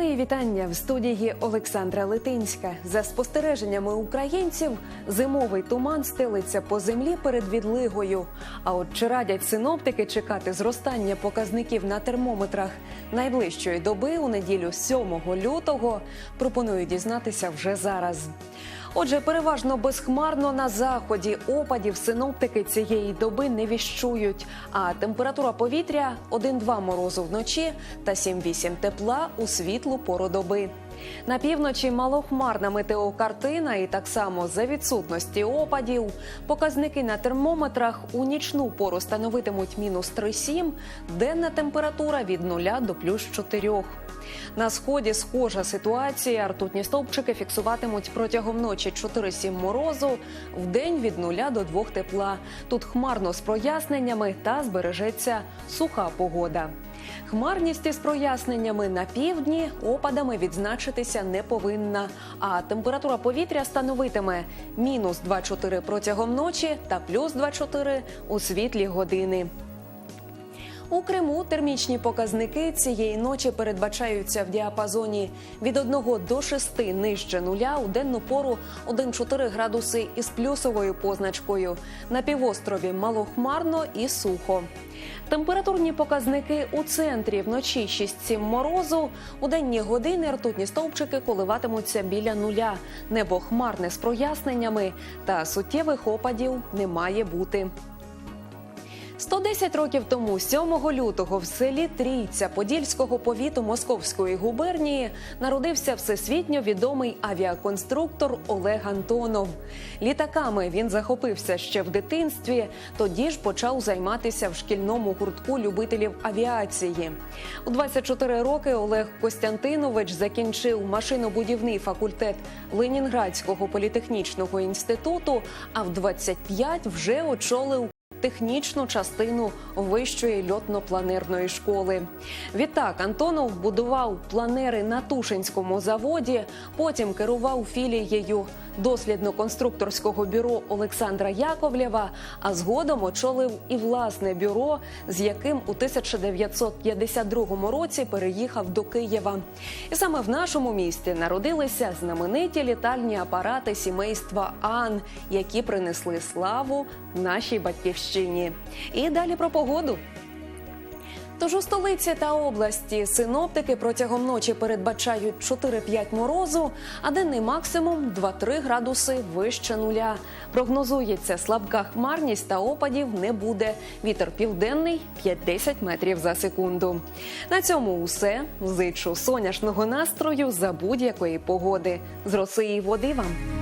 вітання в студії Олександра Литинська. За спостереженнями українців, зимовий туман стелиться по землі перед відлигою. А от чи радять синоптики чекати зростання показників на термометрах найближчої доби у неділю 7 лютого, пропоную дізнатися вже зараз. Отже, переважно безхмарно на заході опадів синоптики цієї доби не віщують. А температура повітря 1-2 морозу вночі та 7-8 тепла у світлу пору доби. На півночі малохмарна метеокартина, і так само за відсутності опадів. Показники на термометрах у нічну пору становитимуть мінус 3,7, денна температура від 0 до плюс 4. На сході схожа ситуація. Ртутні стовпчики фіксуватимуть протягом ночі 4-7 морозу, в день від 0 до 2 тепла. Тут хмарно з проясненнями та збережеться суха погода. Хмарність із проясненнями на півдні опадами відзначитися не повинна. А температура повітря становитиме мінус 2,4 протягом ночі та плюс 2,4 у світлі години. У Криму термічні показники цієї ночі передбачаються в діапазоні від 1 до 6 нижче нуля у денну пору 1,4 градуси із плюсовою позначкою. На півострові малохмарно і сухо. Температурні показники у центрі вночі 6-7 морозу. У денні години ртутні стовпчики коливатимуться біля нуля. Небо хмарне з проясненнями та суттєвих опадів не має бути. 110 років тому, 7 лютого, в селі Трійця Подільського повіту Московської губернії народився всесвітньо відомий авіаконструктор Олег Антонов. Літаками він захопився ще в дитинстві. Тоді ж почав займатися в шкільному гуртку любителів авіації. У 24 роки Олег Костянтинович закінчив машинобудівний факультет Ленінградського політехнічного інституту. А в 25 вже очолив технічну частину вищої льотно-планерної школи. Відтак Антонов будував планери на Тушинському заводі, потім керував філією дослідно-конструкторського бюро Олександра Яковлєва, а згодом очолив і власне бюро, з яким у 1952 році переїхав до Києва. І саме в нашому місті народилися знамениті літальні апарати сімейства Ан, які принесли славу нашій батьківщині. І далі про погоду. Тож у столиці та області синоптики протягом ночі передбачають 4-5 морозу, а денний максимум 2-3 градуси вище нуля. Прогнозується слабка хмарність та опадів не буде. Вітер південний 5-10 метрів за секунду. На цьому усе. Зичу сонячного настрою за будь-якої погоди. З роси і води вам.